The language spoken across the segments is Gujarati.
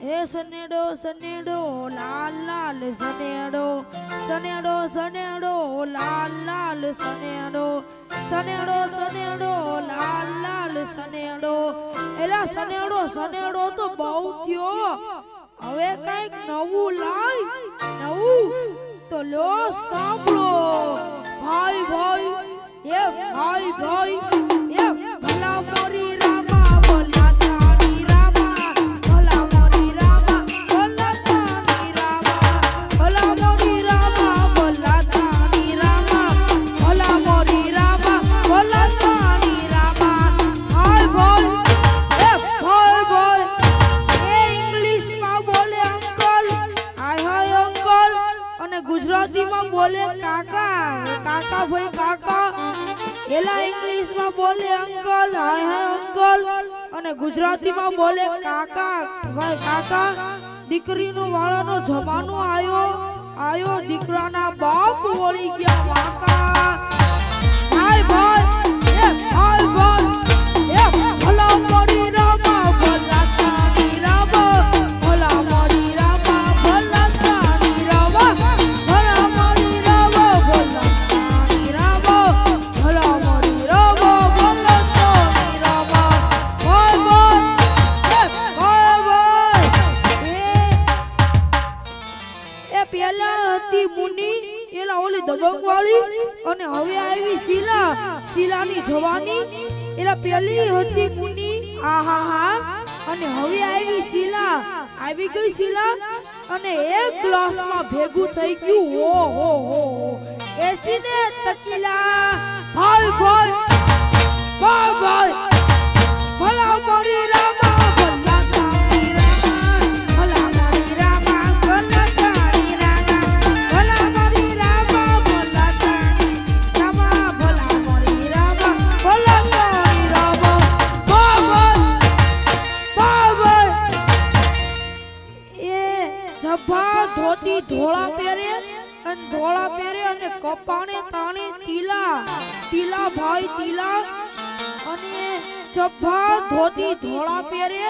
હે સનેડો સનેડો, લાલ લાલ સનેડો સનેડો સનેડો, લાલ લાલ સનેડો સનેડો સનેડો, લાલ લાલ સનેડો. એલા સનેડો સનેડો તો બહુ થયો. હવે કંઈક નવું લાય, નવું. તો લો સાંભળો. ભાઈ ભાઈ, એ ભાઈ ભાઈ. કાકા. એલા ઇંગ્લિશમાં બોલે અંકલ, હાય હાય, અંકલ. અને ગુજરાતીમાં બોલે કાકા ભાઈ કાકા. દીકરીનો વાળાનો જમાનો આયો. આયો, દીકરાના બાપ વળી ગયા પેલા હતી મુની, એલા ઓલી દબંગ વાળી અને હવે આવી શીલા, શીલાની જવાની. એલા પેલી હતી મુની આ હા અને હવે આવી શીલા, આવી ગઈ શીલા, અને એક ગ્લાસમાં ભેગું થઈ ગયું. ઓ હો હો હો. એસીને તકીલા. ભાઈ ભાઈ ભાઈ ભાઈ, ભલા મરી રામા જભા ધોતી ધોળા પહેરે અને ધોળા પહેરે અને કપાણે તાણે તીલા તીલા ભાઈ તીલા અને ચભા ધોતી ધોળા પહેરે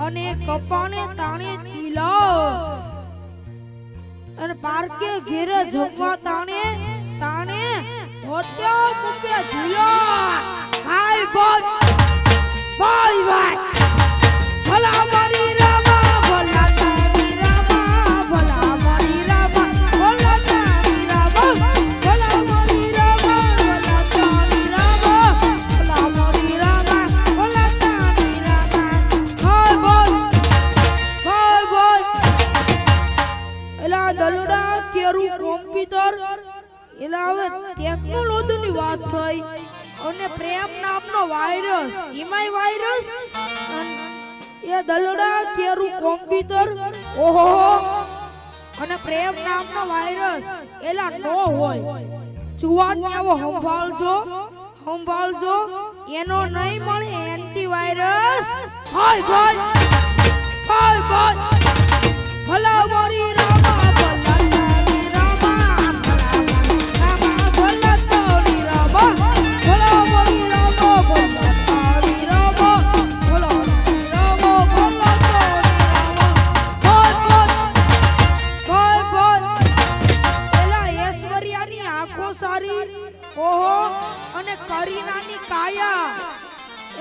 અને કપાણે તાણે તીલા અને પાર્કે ઘેરે જમવા તાણે તાણે ધોત્યા મૂકે ઝુલા એલા હવે ટેકનોલોજીની વાત થઈ અને પ્રેમ નામનો વાયરસ એમાંય વાયરસ એ દલડા કેરું કોમ્પ્યુટર? ઓહો! અને પ્રેમ નામનો વાયરસ એલા નો હોય. જુવાન આવો સંભાળજો સંભાળજો. એનો નહીં મળે એન્ટીવાયરસ હાય ભાઈ હાય ભાઈ, ભલા મોરી.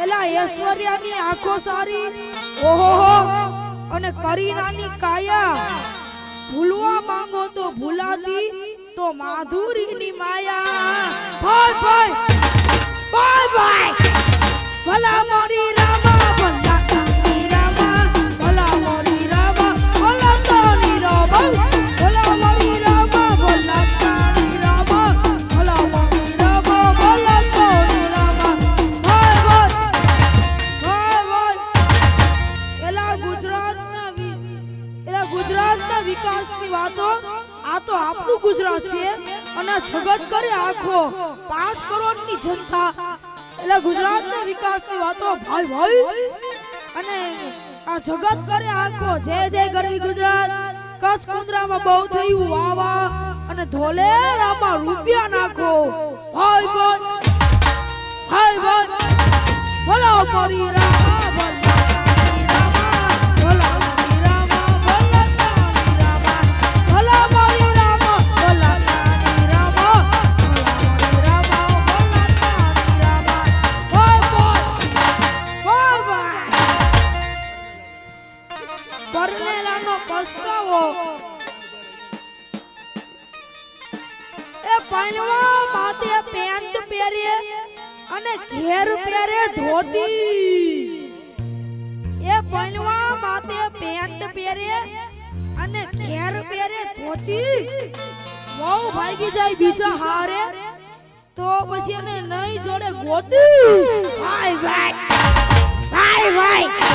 એલા ઐશ્વર્યાની આંખો સારી. ઓહો અને કરીનાની કાયા. ભૂલવા માંગો તો ભૂલાતી, તો માધુરીની માયા. ભાઈ ભાઈ. ભાઈ ભાઈ ભલા મોરી રામા કરે આખો. પાંચ કરોડની જનતા. એટલે ગુજરાતના વિકાસની વાતો ભાઈ ભાઈ અને આ જગત કરે આખો. જય જય ગરવી ગુજરાત. કચ્છ કુંદરામાં બહુ થયું વાહ વાહ અને ધોલેરામાં રૂપિયા નાખો. ભાઈ ભાઈ ભાઈ ભાઈ ભલા મોરી રામા એ માથે પેન્ટ પહેરે અને ઘેર પહેરે ધોતી. એ પહેરવા માથે પેન્ટ પહેરે અને ઘેર પહેરે ધોતી. બહુ ભાગી જાય બીજા હારે, તો પછી એને નહીં જોડે ગોતી. ભાઈ ભાઈ ભાઈ ભાઈ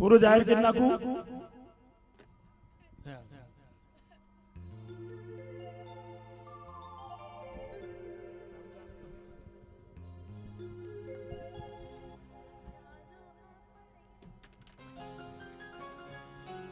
પૂરું જાહેર કરી નાખું.